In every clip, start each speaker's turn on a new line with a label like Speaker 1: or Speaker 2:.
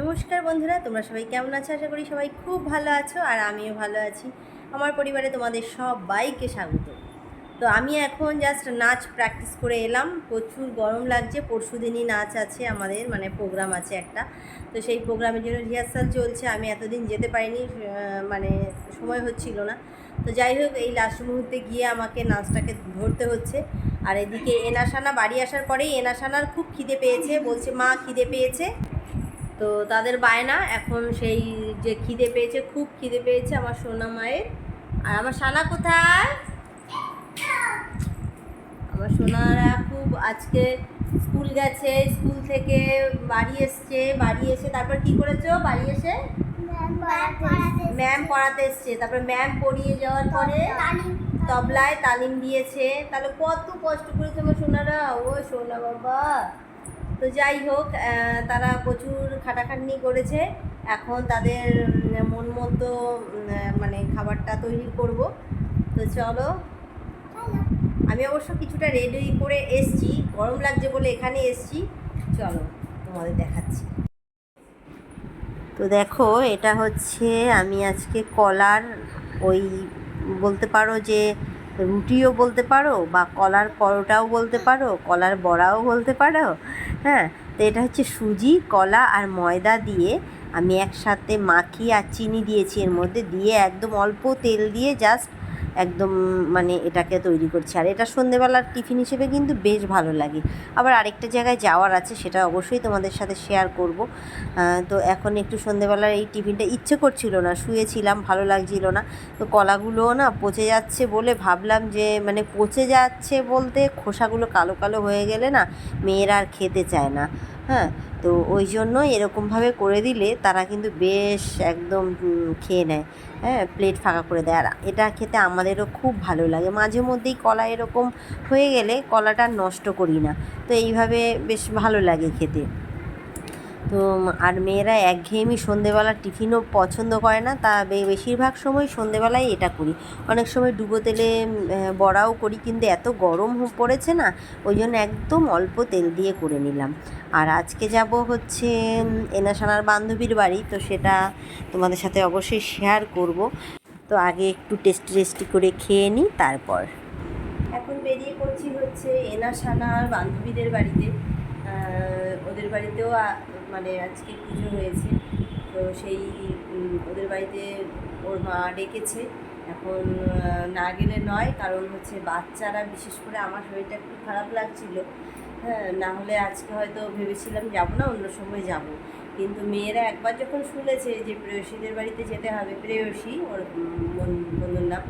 Speaker 1: নমস্কার বন্ধুরা, তোমরা সবাই কেমন আছো? আশা করি সবাই খুব ভালো আছো আর আমিও ভালো আছি। আমার পরিবারে তোমাদের সবাইকে স্বাগত। তো আমি এখন জাস্ট নাচ প্র্যাকটিস করে এলাম। প্রচুর গরম লাগছে, পরশু দিনই নাচ আছে আমাদের মানে প্রোগ্রাম আছে একটা। তো সেই প্রোগ্রামের জন্য রিহার্সাল চলছে, আমি এতদিন যেতে পারিনি মানে সময় হচ্ছিল না। তো যাই হোক, এই লাস্ট মুহূর্তে গিয়ে আমাকে নাচটাকে ধরতে হচ্ছে। আর এদিকে এনাসানা বাড়ি আসার পরেই এনাসানার খুব খিদে পেয়েছে, বলছে, মা, খিদে পেয়েছে? তো তাদের বায়না এখন সেই যে খিদে পেয়েছে খুব খিদে পেয়েছে আমার সোনা মায়ের। আর আমার সানা কোথায়? আমার সোনারা খুব আজকে স্কুল গেছে স্কুল থেকে বাড়ি এসছে বাড়ি এসে তারপর কি করেছ বাড়ি এসে? ম্যাম পড়াতে এসছে। তারপর ম্যাম পড়িয়ে যাওয়ার পরে তবলায় তালিম দিয়েছে। তাহলে কত কষ্ট করেছে আমার সোনারা। ও সোনা বাবা। তো যাই হোক তারা প্রচুর খাটাখাটনি করেছে। এখন তাদের মন মতো মানে খাবারটা তৈরি করব। তো চলো। আমি অবশ্য কিছুটা রেডি করে এসছি। গরম লাগছে বলে এখানে এসছি। চলো, তোমাদের দেখাচ্ছি। তো দেখো, এটা হচ্ছে আমি আজকে কলার ওই, বলতে পারো যে রুটিও বলতে পারো বা কলার পরোটাও বলতে পারো, কলার বড়াও বলতে পারো হ্যাঁ? তো এটা হচ্ছে সুজি, কলা আর ময়দা দিয়ে আমি একসাথে মাখিয়ে আর চিনি দিয়েছি এর মধ্যে। দিয়ে একদম অল্প তেল দিয়ে জাস্ট একদম মানে এটাকে তৈরি করছি। আর এটা সন্ধেবেলার টিফিন হিসেবে কিন্তু বেশ ভালো লাগে। আবার আরেকটা জায়গায় যাওয়ার আছে, সেটা অবশ্যই তোমাদের সাথে শেয়ার করব। তো এখন একটু সন্ধেবেলার এই টিফিনটা ইচ্ছে করছিল না, শুয়েছিলাম, ভালো লাগছিল না। তো কলাগুলোও না পচে যাচ্ছে বলে ভাবলাম যে মানে পচে যাচ্ছে বলতে খোসাগুলো কালো কালো হয়ে গেলে না মেয়েরা আর খেতে চায় না। হ্যাঁ তো ওই জন্য এরকমভাবে করে দিলে তারা কিন্তু বেশ একদম খেয়ে নেয়। হ্যাঁ প্লেট ফাঁকা করে দেয়। আর এটা খেতে আমাদেরও খুব ভালো লাগে। মাঝে মধ্যেই কলা এরকম হয়ে গেলে কলাটা নষ্ট করি না। তো এইভাবে বেশ ভালো লাগে খেতে। তো আর মেয়েরা একঘেয়েমি সন্ধেবেলা টিফিনও পছন্দ করে না, তা বেশিরভাগ সময় সন্ধেবেলায় এটা করি। অনেক সময় ডুবো তেলে বড়াও করি, কিন্তু এত গরম পড়েছে না, ওই জন্য একদম অল্প তেল দিয়ে করে নিলাম। আর আজকে যাব হচ্ছে এনাসানার বান্ধবীর বাড়ি, তো সেটা তোমাদের সাথে অবশ্যই শেয়ার করব। তো আগে একটু টেস্টি টেস্টি করে খেয়ে নিই, তারপর। এখন বেরিয়ে পড়ছি হচ্ছে এনাসানার বান্ধবীদের বাড়িতে। ওদের বাড়িতেও মানে আজকে পুজো হয়েছে। তো সেই ওদের বাড়িতে ওর মা ডেকেছে। এখন না গেলে নয়, কারণ হচ্ছে বাচ্চারা, বিশেষ করে আমার শরীরটা একটু খারাপ লাগছিল। হ্যাঁ না হলে আজকে হয়তো ভেবেছিলাম যাব না, অন্য সময় যাব। কিন্তু মেয়েরা একবার যখন শুনেছে যে প্রেয়সীদের বাড়িতে যেতে হবে, প্রেয়সী, ওর বন্ধুর নাম,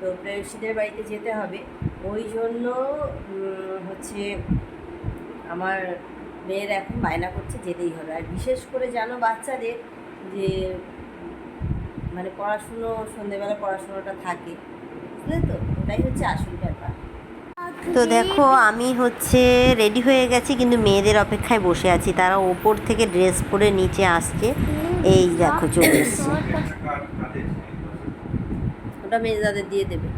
Speaker 1: তো প্রেয়সীদের বাড়িতে যেতে হবে। ওই জন্য হচ্ছে আমার মেয়ের এখন বায়না করছে যেতেই হবে। আর বিশেষ করে জানো বাচ্চাদের যে মানে পড়াশুনো সন্ধেবেলা পড়াশুনোটা থাকে বুঝলে তো? ওটাই হচ্ছে আসল ব্যাপার। তো দেখো আমি হচ্ছে রেডি হয়ে গেছি কিন্তু মেয়েদের অপেক্ষায় বসে আছি। তারা ওপর থেকে ড্রেস পরে নিচে আসছে। এই দেখো চলে এসছে। ওটা মেয়েদাদের দিয়ে দেবে।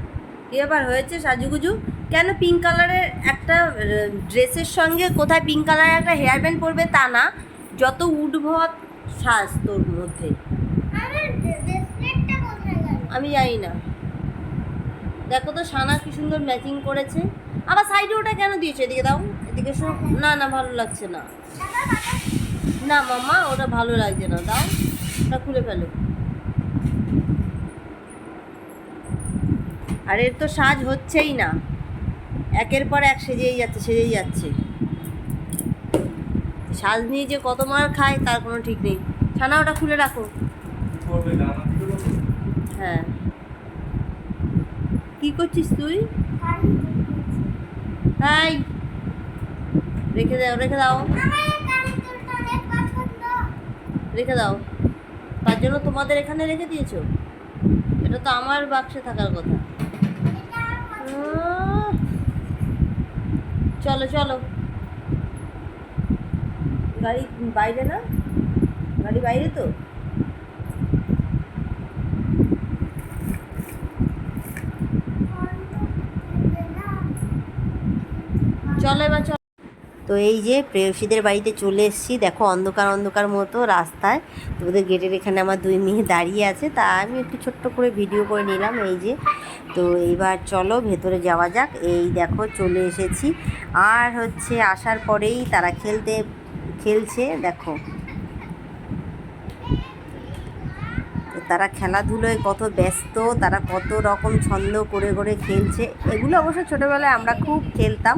Speaker 1: কি ব্যাপার হয়েছে সাজুগুজু? কেন পিঙ্ক কালারের একটা ড্রেসের সঙ্গে কোথায় পিঙ্ক কালারের একটা হেয়ার ব্যান্ড পরবে তা না যত উদ্ভব সাজ তোর মধ্যে। আমি জানি না। দেখো তো সানা কি সুন্দর ম্যাচিং করেছে। আবার সাইডে ওটা কেন দিয়েছে? এদিকে দাও এদিকে শো। না না ভালো লাগছে না। না মামা ওটা ভালো লাগছে না। দাও ওটা খুলে ফেলো। আর এর তো সাজ হচ্ছেই না। একের পর এক সেজেই যাচ্ছে সেজেই যাচ্ছে। সাজ নিয়ে যে কত মার খায় তার কোনো ঠিক নেই। ছানা ওটা খুলে রাখো। হ্যাঁ। কি করছিস তুই? হাই রেখে দাও রেখে দাও। রেখে দাও। তার জন্য তোমাদের এখানে রেখে দিয়েছ? এটা তো আমার বাক্সে থাকার কথা। চলো চলো। গাড়ি বাইরে না? গাড়ি বাইরে তো? চলো এবার চলো। তো এই যে প্রেয়সীদের বাড়িতে চলে এসেছি, দেখো অন্ধকার অন্ধকার মতো রাস্তায়। তো ওদের গেটের এখানে আমার দুই মেয়ে দাঁড়িয়ে আছে, তা আমি একটু ছোট্ট করে ভিডিও করে নিলাম এই যে। তো এইবার চলো ভেতরে যাওয়া যাক। এই দেখো চলে এসেছি। আর হচ্ছে আসার পরেই তারা খেলতে, খেলছে, দেখো তো তারা খেলাধুলোয় কত ব্যস্ত তারা কত রকম ছন্দ করে করে খেলছে এগুলো অবশ্য ছোটোবেলায় আমরা খুব খেলতাম।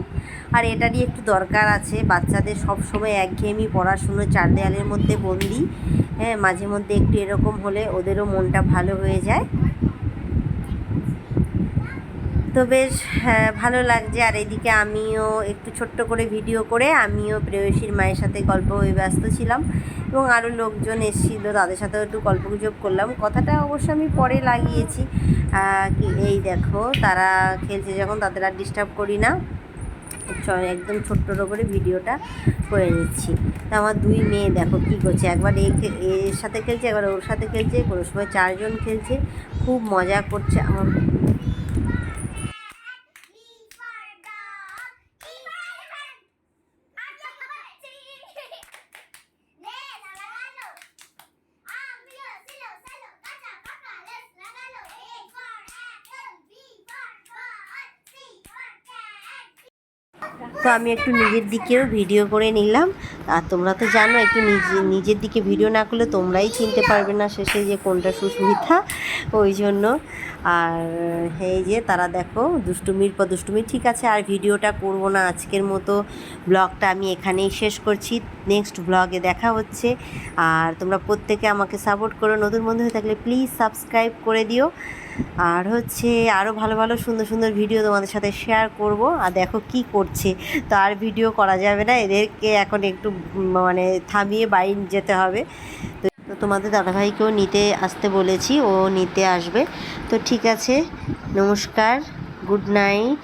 Speaker 1: আর এটারই একটু দরকার আছে বাচ্চাদের সব সময় একঘেয়েমি পড়াশুনো চার দেয়ালের মধ্যে বন্দি। হ্যাঁ মাঝে মধ্যে একটু এরকম হলে ওদেরও মনটা ভালো হয়ে যায়। তো বেশ হ্যাঁ, ভালো লাগছে। আর এদিকে আমিও একটু ছোট্ট করে ভিডিও করে আমিও প্রেয়সীর মায়ের সাথে গল্প হয়ে ব্যস্ত ছিলাম। এবং আরও লোকজন এসেছিল, তাদের সাথেও একটু গল্পগুজব করলাম। কথাটা অবশ্য আমি পরে লাগিয়েছি। কি, এই দেখো, তারা খেলছে যখন, তাদের আর ডিস্টার্ব করি না। একদম ছোট্টর করে ভিডিওটা করে নিচ্ছি। তা আমার দুই মেয়ে, দেখো কী করছে। একবার এ খে- এর সাথে খেলছে, একবার ওর সাথে খেলছে। কোনো সময় চারজন খেলছে। খুব মজা করছে। আমার তো আমি একটু নিজের দিকেও ভিডিও করে নিলাম। আর তোমরা তো জানো, একটু নিজে, নিজের দিকে ভিডিও না করলে তোমরাই চিনতে পারবে না শেষে যে কোনটা সুস্মিতা। ওই জন্য। আর এই যে তারা দেখো, দুষ্টুমির পর দুষ্টুমি, ঠিক আছে, আর ভিডিওটা করব না আজকের মতো। ব্লগটা আমি এখানেই শেষ করছি। নেক্সট ব্লগে দেখা হচ্ছে। আর তোমরা প্রত্যেকে আমাকে সাপোর্ট করো। নতুন বন্ধু হয়ে থাকলে প্লিজ সাবস্ক্রাইব করে দিও। আর হচ্ছে আরও ভালো ভালো সুন্দর সুন্দর ভিডিও তোমাদের সাথে শেয়ার করব। আর দেখো কি করছে, তো আর ভিডিও করা যাবে না, এদেরকে এখন একটু মানে থামিয়ে বাড়ি যেতে হবে। তো তোমাদের দাদাভাইকেও নিতে আসতে বলেছি, ও নিতে আসবে। তো ঠিক আছে, নমস্কার গুড নাইট